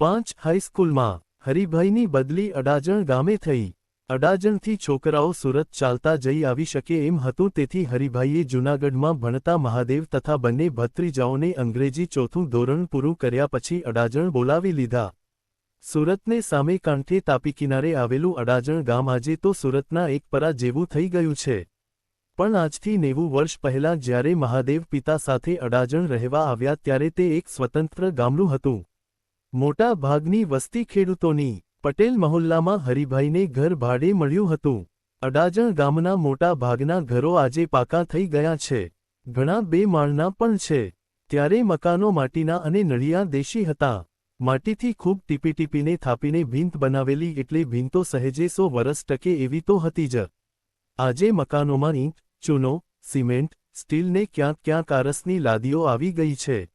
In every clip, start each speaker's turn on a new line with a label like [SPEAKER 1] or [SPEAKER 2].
[SPEAKER 1] પાંચ હાઈસ્કૂલમાં હરિભાઈની બદલી અડાજણ ગામે થઈ. અડાજણથી છોકરાઓ સુરત ચાલતા જઈ આવી શકે એમ હતું તેથી હરિભાઈએ જૂનાગઢમાં ભણતા મહાદેવ તથા બંને ભત્રીજાઓને અંગ્રેજી ચોથું ધોરણ પૂરું કર્યા પછી અડાજણ બોલાવી લીધા. સુરતને સામે કાંઠે તાપી કિનારે આવેલું અડાજણ ગામ આજે તો સુરતના એક પરા જેવું થઈ ગયું છે. પણ આજથી નેવું વર્ષ પહેલાં જ્યારે મહાદેવ પિતા સાથે અડાજણ રહેવા આવ્યા ત્યારે તે એક સ્વતંત્ર ગામડું હતું. મોટા ભાગની વસ્તી ખેડૂતોની પટેલ મહોલ્લામાં હરિભાઈને ઘર ભાડે મળ્યું હતું. અડાજણ ગામના મોટા ભાગના ઘરો આજે પાકા થઈ ગયા છે. ઘણા બે માળના પણ છે. ત્યારે મકાનો માટીના અને નળિયા દેશી હતા. માટીથી ખૂબ ટીપી ટીપીને થાપીને ભીંત બનાવેલી એટલે ભીંતો સહેજે સો વરસ ટકે એવી તો હતી જ. આજે મકાનોમાં ઈંટ, ચૂનો, સિમેન્ટ, સ્ટીલને ક્યાંક ક્યાંક આરસની લાદીઓ આવી ગઈ છે.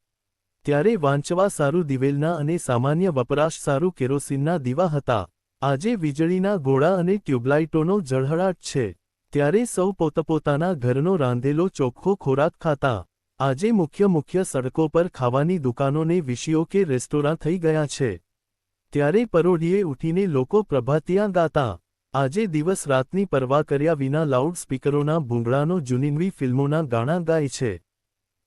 [SPEAKER 1] ત્યારે વાંચવા સારું દિવેલના અને સામાન્ય વપરાશ સારું કેરોસીનના દીવા હતા. આજે વીજળીના ગોળા અને ટ્યુબલાઇટોનો ઝળહળાટ છે. ત્યારે સૌ પોતપોતાના ઘરનો રાંધેલો ચોખ્ખો ખોરાક ખાતા. આજે મુખ્ય મુખ્ય સડકો પર ખાવાની દુકાનોને વિષયો કે રેસ્ટોરાં થઈ ગયા છે. ત્યારે પરોઢીએ ઉઠીને લોકો પ્રભાતિયા ગાતા. આજે દિવસ રાતની પરવા કર્યા વિના લાઉડ સ્પીકરોના ભૂંગળાનો જુનીનવી ફિલ્મોના ગાણા ગાય છે.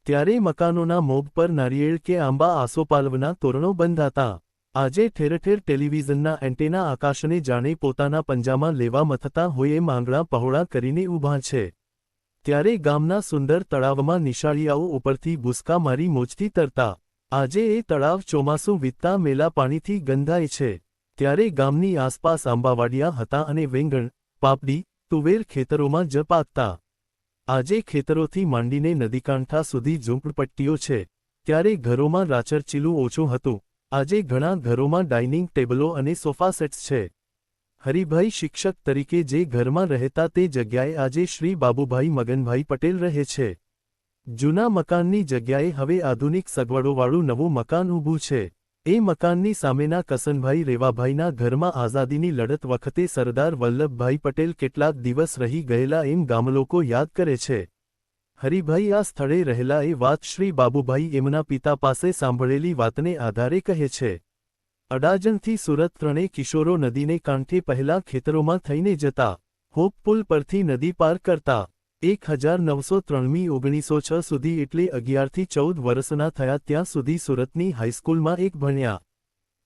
[SPEAKER 1] ત્યારે મકાનોના મોભ પર નારિયેળ કે આંબા આસોપાલવના તોરણો બંધાતા. આજે ઠેરઠેર ટેલિવિઝનના એન્ટેના આકાશને જાણે પોતાના પંજામાં લેવા મથતા હોય એમ આંગળા પહોળા કરીને ઊભા છે. ત્યારે ગામના સુંદર તળાવમાં નિશાળિયાઓ ઉપરથી ભૂસકા મારી મોજથી તરતા. આજે એ તળાવ ચોમાસું વીતતા મેલા પાણીથી ગંધાય છે. ત્યારે ગામની આસપાસ આંબાવાડિયા હતા અને વેંગણ, પાપડી, તુવેર ખેતરોમાં જ પાકતા. આજે ખેતરોથી માંડીને નદીકાંઠા સુધી ઝૂંપડપટ્ટીઓ છે, ત્યારે ઘરોમાં રાચરચીલું ઓછું હતું. આજે ઘણા ઘરોમાં ડાઇનિંગ ટેબલો અને સોફા સેટ્સ છે. હરિભાઈ શિક્ષક તરીકે જે ઘરમાં રહેતા તે જગ્યાએ આજે શ્રી બાબુભાઈ મગનભાઈ પટેલ રહે છે. જૂના મકાનની જગ્યાએ હવે આધુનિક સગવડોવાળું નવું મકાન ઊભું છે. એ મકાનની સામેના કસનભાઈ રેવાભાઈના ઘરમાં આઝાદીની લડત વખતે સરદાર વલ્લભભાઈ પટેલ કેટલાક દિવસ રહી ગયેલા એમ ગામલોકો યાદ કરે છે. હરિભાઈ આ સ્થળે રહેલા એ વાત શ્રી બાબુભાઈ એમના પિતા પાસે સાંભળેલી વાતને આધારે કહે છે. અડાજણથી સુરત ત્રણે કિશોરો નદીને કાંઠે પહેલા ખેતરોમાં થઈને જતા હોપ પુલ પરથી નદી પાર કરતા. એક હજાર નવસો ત્રણમી ઓગણીસો છ સુધી એટલે અગિયારથી ચૌદ વર્ષના થયા ત્યાં સુધી સુરતની હાઈસ્કૂલમાં એક ભણ્યા.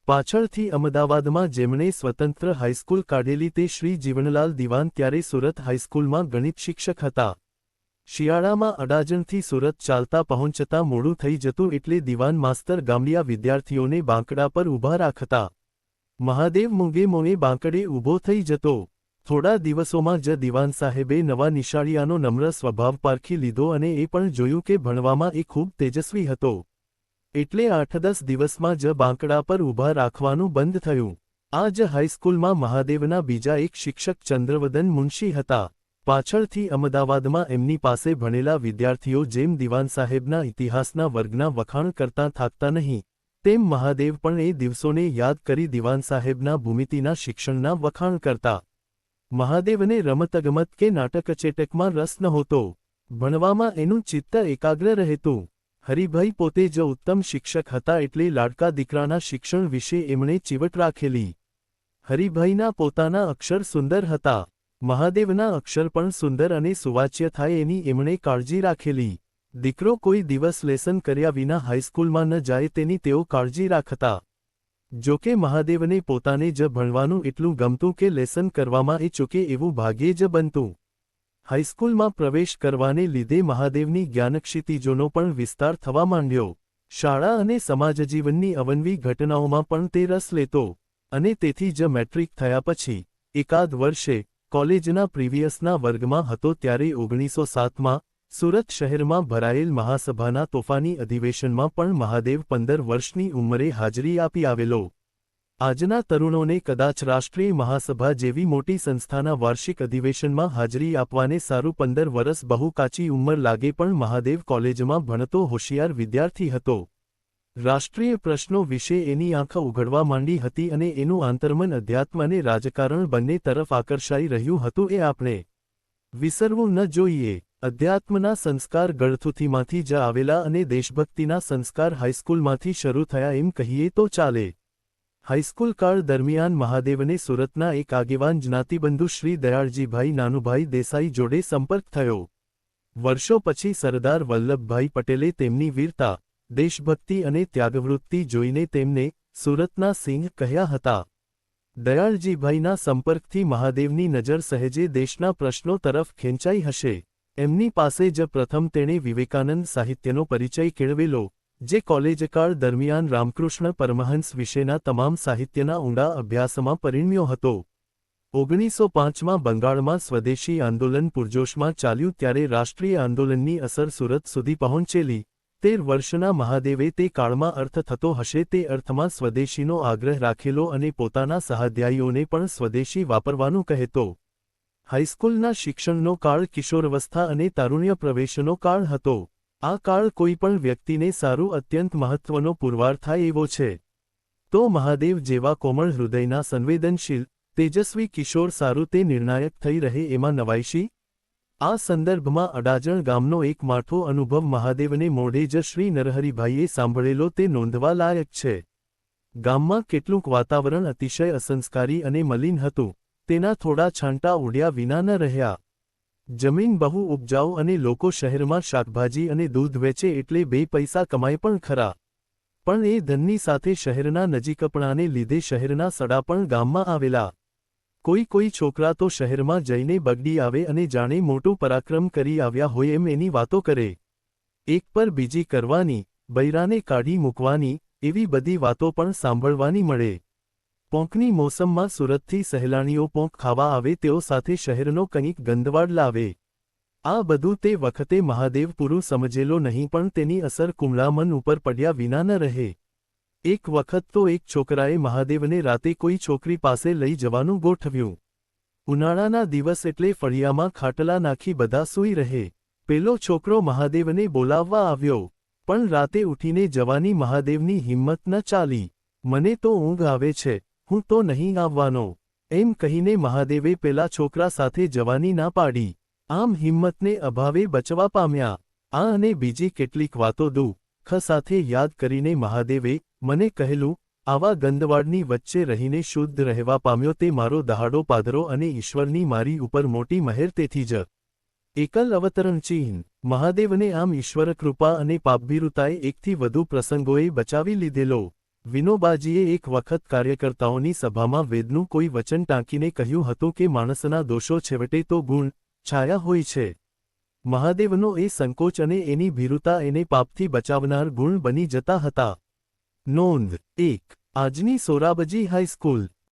[SPEAKER 1] પાછળથી અમદાવાદમાં જેમણે સ્વતંત્ર હાઈસ્કૂલ કાઢેલી તે શ્રી જીવનલાલ દિવાન ત્યારે સુરત હાઈસ્કૂલમાં ગણિત શિક્ષક હતા. શિયાળામાં અડાજણથી સુરત ચાલતા પહોંચતા મોડું થઈ જતું એટલે દિવાન માસ્તર ગામડિયા વિદ્યાર્થીઓને બાંકડા પર ઊભા રાખતા. મહાદેવ મુંગેમોને બાંકડે ઊભો થઈ જતો. થોડા દિવસોમાં જ દિવાન સાહેબે નવા નિશાળિયાનો નમ્ર સ્વભાવ પારખી લીધો અને એ પણ જોયું કે ભણવામાં એ ખૂબ તેજસ્વી હતો. એટલે આઠ દસ દિવસમાં જ બાંકડા પર ઊભા રાખવાનું બંધ થયું. આ જ હાઈસ્કૂલમાં મહાદેવના બીજા એક શિક્ષક ચંદ્રવદન મુનશી હતા. પાછળથી અમદાવાદમાં એમની પાસે ભણેલા વિદ્યાર્થીઓ જેમ દિવાન સાહેબના ઇતિહાસના વર્ગના વખાણ કરતા થાકતા નહીં, તેમ મહાદેવ પણ એ દિવસોને યાદ કરી દિવાન સાહેબના ભૂમિતિના શિક્ષણના વખાણ કરતા. મહાદેવને રમતગમત કે નાટકચેટકમાં રસ નહોતો. ભણવામાં એનું ચિત્ત એકાગ્ર રહેતું. હરિભાઈ પોતે જ ઉત્તમ શિક્ષક હતા એટલે લાડકા દીકરાના શિક્ષણ વિશે એમણે ચીવટ રાખેલી. હરિભાઈના પોતાના અક્ષર સુંદર હતા. મહાદેવના અક્ષર પણ સુંદર અને સુવાચ્ય થાય એની એમણે કાળજી રાખેલી. દીકરો કોઈ દિવસ લેસન કર્યા વિના હાઈસ્કૂલમાં ન જાય તેની તેઓ કાળજી રાખતા. જોકે મહાદેવને પોતાને જ ભણવાનું એટલું ગમતું કે લેસન કરવામાં એ ચૂકે એવું ભાગ્યે જ બનતું. હાઈસ્કૂલમાં પ્રવેશ કરવાને લીધે મહાદેવની જ્ઞાનક્ષિતિજોનો પણ વિસ્તાર થવા માંડ્યો. શાળા અને સમાજજીવનની અવનવી ઘટનાઓમાં પણ તે રસ લેતો અને તેથી જ મેટ્રિક થયા પછી એકાદ વર્ષે કોલેજના પ્રીવિયસના વર્ગમાં હતો ત્યારે ઓગણીસો સાતમાં સુરત શહેરમાં ભરાયેલ મહાસભાના તોફાની અધિવેશનમાં પણ મહાદેવ પંદર વર્ષની ઉંમરે હાજરી આપી આવેલો. આજના તરુણોને કદાચ રાષ્ટ્રીય મહાસભા જેવી મોટી સંસ્થાના વાર્ષિક અધિવેશનમાં હાજરી આપવાને સારું પંદર વરસ બહુ કાચી ઉંમર લાગે પણ મહાદેવ કોલેજમાં ભણતો હોશિયાર વિદ્યાર્થી હતો. રાષ્ટ્રીય પ્રશ્નો વિશે એની આંખ ઉઘડવા માંડી હતી અને એનું આંતરમન અધ્યાત્મ અને રાજકારણ બંને તરફ આકર્ષાઈ રહ્યું હતું એ આપણે વિસરવું ન જોઈએ. અધ્યાત્મના સંસ્કાર ગળથુથીમાંથી જ આવેલા અને દેશભક્તિના સંસ્કાર હાઈસ્કૂલમાંથી શરૂ થયા એમ કહીએ તો ચાલે. હાઈસ્કૂલ કાળ દરમિયાન મહાદેવને સુરતના એક આગેવાન જ્ઞાતિબંધુ શ્રી દયાળજીભાઈ નાનુભાઈ દેસાઈ જોડે સંપર્ક થયો. વર્ષો પછી સરદાર વલ્લભભાઈ પટેલે તેમની વીરતા, દેશભક્તિ અને ત્યાગવૃત્તિ જોઈને તેમને સુરતના સિંહ કહ્યા હતા. દયાળજીભાઈના સંપર્કથી મહાદેવની નજર સહેજે દેશના પ્રશ્નો તરફ ખેંચાઈ હશે. એમની પાસે જ પ્રથમ તેણે વિવેકાનંદ સાહિત્યનો પરિચય કેળવેલો, જે કોલેજકાળ દરમિયાન રામકૃષ્ણ પરમહંસ વિશેના તમામ સાહિત્યના ઊંડા અભ્યાસમાં પરિણમ્યો હતો. ઓગણીસો પાંચમાં બંગાળમાં સ્વદેશી આંદોલન પૂરજોશમાં ચાલ્યું ત્યારે રાષ્ટ્રીય આંદોલનની અસર સુરત સુધી પહોંચેલી. તેર વર્ષના મહાદેવે તે કાળમાં અર્થ થતો હશે તે અર્થમાં સ્વદેશીનો આગ્રહ રાખેલો અને પોતાના સહાધ્યાયીઓને પણ સ્વદેશી વાપરવાનું કહેતો. હાઈસ્કૂલના શિક્ષણનો કાળ કિશોરવસ્થા અને તારુણ્ય પ્રવેશનો કાળ હતો. આ કાળ કોઈપણ વ્યક્તિને સારું અત્યંત મહત્વનો પુરવાર થાય એવો છે. તો મહાદેવ જેવા કોમળ હૃદયના સંવેદનશીલ, તેજસ્વી કિશોર સારું તે નિર્ણાયક થઈ રહે એમાં નવાઈશી? આ સંદર્ભમાં અડાજણ ગામનો એક માઠો અનુભવ મહાદેવને મોઢે જ શ્રી નરહરિભાઈએ સાંભળેલો તે નોંધવા લાયક છે. ગામમાં કેટલુંક વાતાવરણ અતિશય અસંસ્કારી અને મલિન હતું. તેના થોડા છાંટા ઉડ્યા વિના ન રહ્યા. જમીન બહુ ઉપજાઉ અને લોકો શહેરમાં શાકભાજી અને દૂધ વેચે એટલે બે પૈસા કમાય પણ ખરા. પણ એ ધનની સાથે શહેરના નજીકપણાને લીધે શહેરના સડા પણ ગામમાં આવેલા. કોઈ કોઈ છોકરા તો શહેરમાં જઈને બગડી આવે અને જાણે મોટું પરાક્રમ કરી આવ્યા હોય એમ એની વાતો કરે. એક પર બીજી કરવાની, બૈરાને કાઢી મૂકવાની, એવી બધી વાતો પણ સાંભળવાની મળે. પોંકની મોસમમાં સુરતથી સહેલાણીઓ પોંક ખાવા આવે તેઓ સાથે શહેરનો કંઈક ગંદવાડ લાવે. આ બધું તે વખતે મહાદેવ પૂરું સમજેલો નહીં પણ તેની અસર કુમળામન ઉપર પડ્યા વિના ન રહે. એક વખત તો એક છોકરાએ મહાદેવને રાતે કોઈ છોકરી પાસે લઈ જવાનું ગોઠવ્યું. ઉનાળાના દિવસ એટલે ફળિયામાં ખાટલા નાખી બધા સૂઈ રહે. પેલો છોકરો મહાદેવને બોલાવવા આવ્યો, પણ રાતે ઉઠીને જવાની મહાદેવની હિંમત ન ચાલી. મને તો ઊંઘ આવે છે. હું તો નહીં આવવાનો. એમ કહીને મહાદેવે પેલા છોકરા સાથે જવાની ના પાડી. આમ હિંમતને અભાવે બચવા પામ્યા. આ અને બીજી કેટલીક વાતો દુઃખ સાથે યાદ કરીને મહાદેવે મને કહેલું, આવા ગંદવાડની વચ્ચે રહીને શુદ્ધ રહેવા પામ્યો તે મારો દહાડો પાદરો અને ઈશ્વરની મારી ઉપર મોટી મહેર તેથી જ. એકલ અવતરણ ચિહ્ન. મહાદેવને આમ ઈશ્વર કૃપા અને પાપભીરુતાએ એકથી વધુ પ્રસંગોએ બચાવી લીધેલો. વિનોબાજીએ એક વખત કાર્યકર્તાઓની સભામાં વેદનું કોઈ વચન ટાંકીને કહ્યું હતું કે માણસના દોષો છેવટે તો ગુણ, છાયા હોય છે. મહાદેવનો એ સંકોચ અને એની ભીરુતા એને પાપથી બચાવનાર ગુણ બની જતા હતા. નોંધ, એક, આજની સોરાબજી હાઈસ્કૂલ